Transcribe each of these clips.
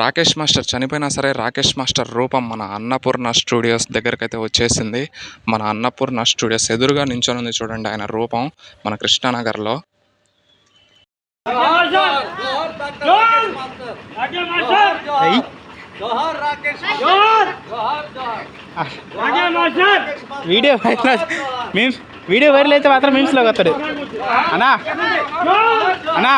Rakesh master చనిపోయినా సరే Rakesh master రూపం మన అన్నపూర్ణ స్టూడియోస్ దగ్గరికి అయితే వచ్చేసింది. మన అన్నపూర్ణ స్టూడియోస్ ఎదురుగా నించొని ఉంది చూడండి ఆయన రూపం మన కృష్ణానగర్లో. అయ్యి వీడియో మీమ్స్ వీడియో వైరల్ అయితే మాత్రం మీమ్స్లోకి వస్తాడు. అన్నా! అన్నా!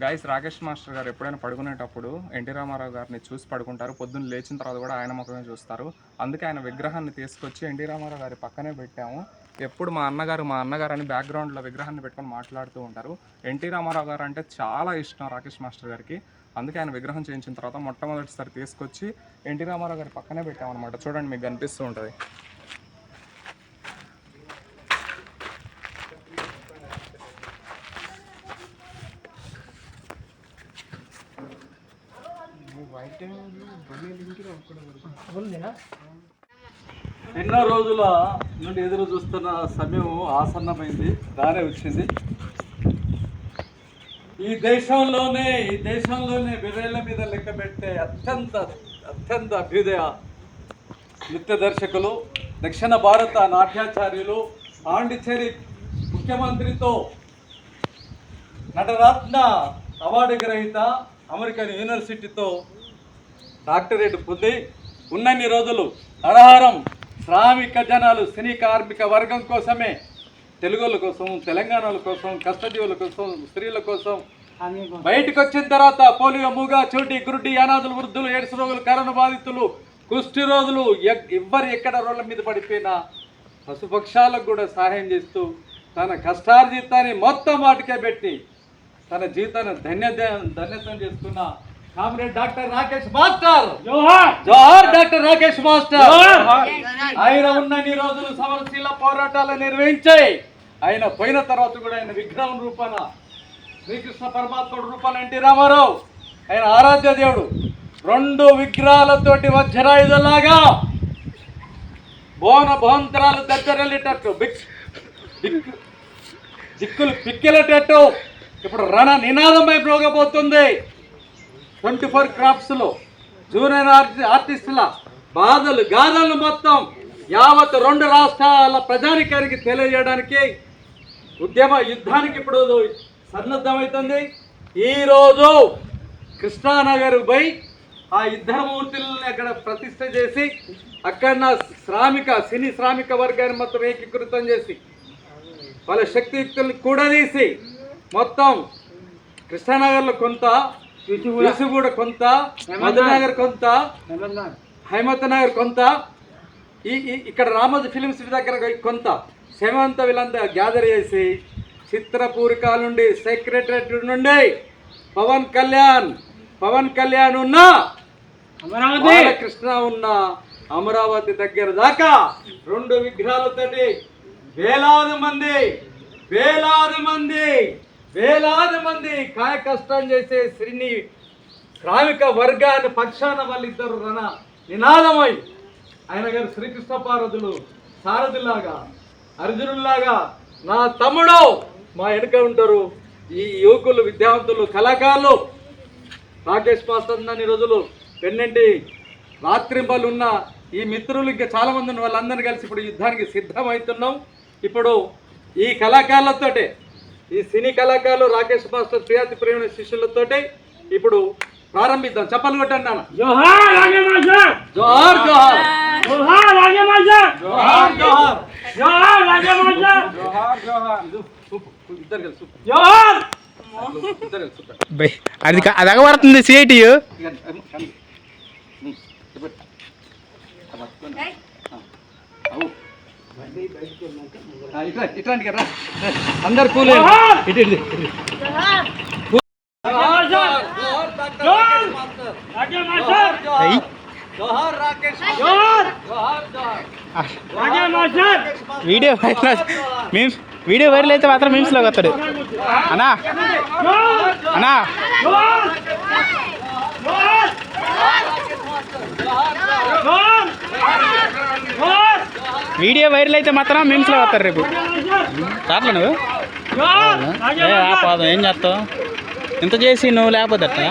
గైస్ రాకేష్ మాస్టర్ గారు ఎప్పుడైనా పడుకునేటప్పుడు ఎన్టీ రామారావు గారిని చూసి పడుకుంటారు. పొద్దున్న లేచిన తర్వాత కూడా ఆయన ముఖమే చూస్తారు. అందుకే ఆయన విగ్రహాన్ని తీసుకొచ్చి ఎన్టీ రామారావు గారి పక్కనే పెట్టాము. ఎప్పుడు మా అన్నగారు మా అన్నగారు అని బ్యాక్గ్రౌండ్లో విగ్రహాన్ని పెట్టుకొని మాట్లాడుతూ ఉంటారు. ఎన్టీ రామారావు గారు అంటే చాలా ఇష్టం రాకేష్ మాస్టర్ గారికి. అందుకే ఆయన విగ్రహం చేయించిన తర్వాత మొట్టమొదటిసారి తీసుకొచ్చి ఎన్టీ రామారావు గారి పక్కనే పెట్టామన్నమాట. చూడండి మీకు కనిపిస్తూ ఉంటుంది. ఎన్నో రోజుల నుండి ఎదురు చూస్తున్న సమయం ఆసన్నమైంది దానే వచ్చింది. ఈ దేశంలోనే ఈ దేశంలోనే బిర్రేళ్ళ మీద లెక్క పెట్టే అత్యంత అత్యంత అభ్యుదయ నృత్య దర్శకులు దక్షిణ భారత నాట్యాచార్యులు పాండిచ్చేరి ముఖ్యమంత్రితో నటరత్న అవార్డు గ్రహీత అమెరికన్ యూనివర్సిటీతో డాక్టరేట్ పొంది ఉన్నన్ని రోజులు అరహారం శ్రామిక జనాలు సినీ కార్మిక వర్గం కోసమే తెలుగుల కోసం తెలంగాణల కోసం కష్టజీవుల కోసం స్త్రీల కోసం. బయటకు వచ్చిన తర్వాత పోలియో మూగ చోటి గురుడి అనాథులు వృద్ధులు ఎయిడ్స్ రోగులు కరోనా బాధితులు కుష్టి రోజులు ఎవ్వరు ఎక్కడ రోడ్ల మీద పడిపోయినా పశుపక్షాలకు కూడా సహాయం చేస్తూ తన కష్టార్జితాన్ని మొత్తం వాటికే పెట్టి తన జీవితాన్ని ధన్య ధన్యతం చేసుకున్న కామ్రేడ్ డాక్టర్ రాకేష్ మాస్టర్ జోహార్ డాక్టర్ రాకేష్ మాస్టర్ ఆయన ఉన్నన్ని రోజులు సమరశీల పోరాటాలు నిర్వహించాయి ఆయన పోయిన తర్వాత కూడా ఆయన విగ్రహం రూపాన శ్రీకృష్ణ పరమాత్ముడు రూపాన ఎన్టీ రామారావు ఆయన ఆరాధ్య దేవుడు. రెండు విగ్రహాలతోటి వజ్రాయుధలాగా బోన భవంతరాలు దగ్గరెళ్ళేటట్టు బిక్ దిక్కులు పిక్కెలేటట్టు. ఇప్పుడు రణ నినాదమై పోగబోతుంది ట్వంటీ ఫోర్ క్రాఫ్ట్స్లో జూనియర్ ఆర్టి ఆర్టిస్టుల బాధలు గాథలు మొత్తం యావత్ రెండు రాష్ట్రాల ప్రజానికానికి తెలియజేయడానికి ఉద్యమ యుద్ధానికి ఇప్పుడు సన్నద్ధమవుతుంది. ఈరోజు కృష్ణానగర్ పోయి ఆ యుద్ధమూర్తులను అక్కడ ప్రతిష్ట చేసి అక్కడ నా శ్రామిక సినీ శ్రామిక వర్గాన్ని మొత్తం ఏకీకృతం చేసి వాళ్ళ శక్తియుక్తులను కూడదీసి మొత్తం కృష్ణానగర్లో కొంత కూడా కొంత మధునగర్ కొంత హైమత్ నగర్ కొంత ఈ ఇక్కడ రామోజీ ఫిలిం సిటీ దగ్గర కొంత. సేమంత వీళ్ళంతా గ్యాదర్ చేసి చిత్రపూరిక నుండి సెక్రటరేట్ నుండి పవన్ కళ్యాణ్ పవన్ కళ్యాణ్ ఉన్న బాలకృష్ణ ఉన్న అమరావతి దగ్గర దాకా రెండు విగ్రహాలతోటి వేలాది మంది వేలాది మంది వేలాది మంది కాయ కష్టం చేసే శ్రీని శ్రామిక వర్గాన్ని పక్షాన వాళ్ళిద్దరు రణ నినాదమై ఆయన గారు శ్రీకృష్ణ పార్వతులు సారథులాగా అర్జునుల్లాగా నా తమ్ముడు మా వెనుక ఉంటారు ఈ యువకులు విద్యావంతులు కళాకారులు. రాకేష్ మాస్టర్ అన్ని రోజులు పెన్నెంటి రాత్రింపలు ఉన్న ఈ మిత్రులు ఇంకా చాలా మంది వాళ్ళందరినీ కలిసి ఇప్పుడు యుద్ధానికి సిద్ధమవుతున్నాం. ఇప్పుడు ఈ కళాకారులతోటే ఈ సినీ కళాకారులు రాకేష్ మాస్టర్ ప్రియాతి ప్రేమ శిష్యులతోటి ఇప్పుడు ప్రారంభిద్దాం. చెప్పలు కొట్టండి నాన్న. జోహార్ జోహార్ జోహార్. జోహార్ అది క- అది అగబడుతుంది సిఐటి ఇట్లాంటి కదా అందరు కూలే ఇటు ఇటు video viral memes video viral అయితే మాత్రం మీమ్స్లోకి వస్తాడు. అన్నా! జోహార్ అన్నా జోహార్ జోహార్ జోహార్ జోహార్ వీడియో వైరల్ అయితే మాత్రం మీమ్స్లో వస్తారు రేపు. రాట్లా నువ్వు? ఏ, చేస్తావు? ఇంత చేసి నువ్వు లేకపోతే అట్లా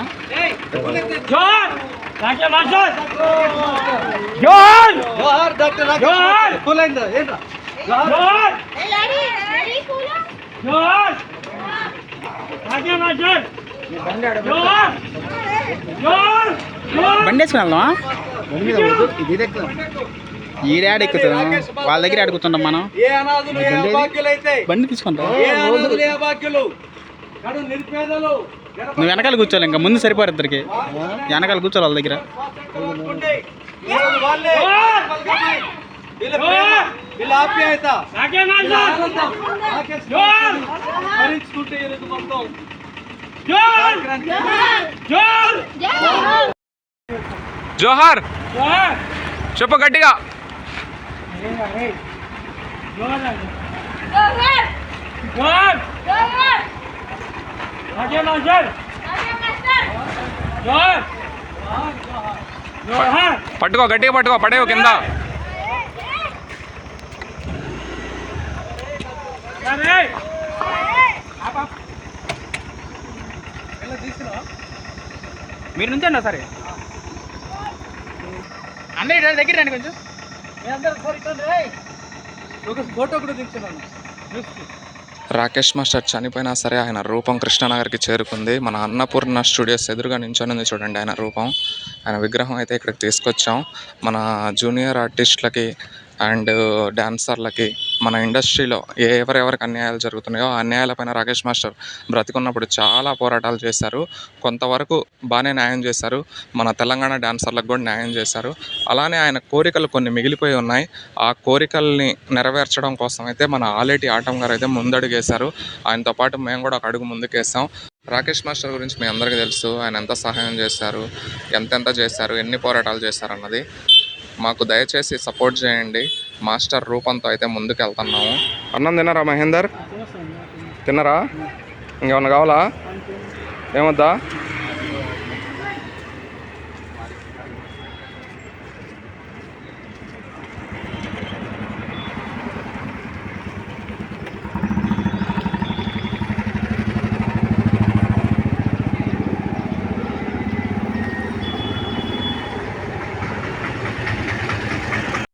బండి వేసుకుని వెళ్దామా ఈడాడ ఎక్కుతాం వాళ్ళ దగ్గర ఆడుకుతుంటాం మనం. బండి తీసుకుంటాం నువ్వు వెనకాల కూర్చోవాలి ఇంకా. ముందు సరిపోరు ఇద్దరికి. వెనకాల కూర్చోవాలి వాళ్ళ దగ్గర. జోహార్! చెప్పు గట్టిగా. పట్టుకో గట్టిగా పట్టుకో పడేవు కింద. సరే! మీరు నుంచండి సరే అందరి ఇటు దగ్గర రండి కొంచెం. రాకేష్ మాస్టర్ చనిపోయినా సరే ఆయన రూపం కృష్ణనగర్కి చేరుకుంది. మన అన్నపూర్ణ స్టూడియోస్ ఎదురుగా నించొని ఉంది చూడండి ఆయన రూపం. ఆయన విగ్రహం అయితే ఇక్కడికి తీసుకొచ్చాం. మన జూనియర్ ఆర్టిస్టులకి అండ్ డాన్సర్లకి మన ఇండస్ట్రీలో ఏ ఎవరెవరికి అన్యాయాలు జరుగుతున్నాయో ఆ అన్యాయాలపైన రాకేష్ మాస్టర్ బ్రతికున్నప్పుడు చాలా పోరాటాలు చేశారు. కొంతవరకు బాగానే న్యాయం చేశారు. మన తెలంగాణ డాన్సర్లకు కూడా న్యాయం చేశారు. అలానే ఆయన కోరికలు కొన్ని మిగిలిపోయి ఉన్నాయి. ఆ కోరికల్ని నెరవేర్చడం కోసం అయితే మన ఆలేటి ఆటం గారు అయితే ముందడుగేశారు. ఆయనతో పాటు మేము కూడా ఒక అడుగు ముందుకేసాం రాకేష్ మాస్టర్ గురించి మీ అందరికీ తెలుసు. ఆయన ఎంత సహాయం చేశారు? ఎంతెంత చేశారు? ఎన్ని పోరాటాలు చేశారు అన్నది మాకు దయచేసి సపోర్ట్ చేయండి. మాస్టర్ రూపంతో అయితే ముందుకు వెళ్తున్నాము అన్నం తిన్నారా మహేందర్? తిన్నారా ఇంకేమన్నా కావాలా? ఏమొద్దా?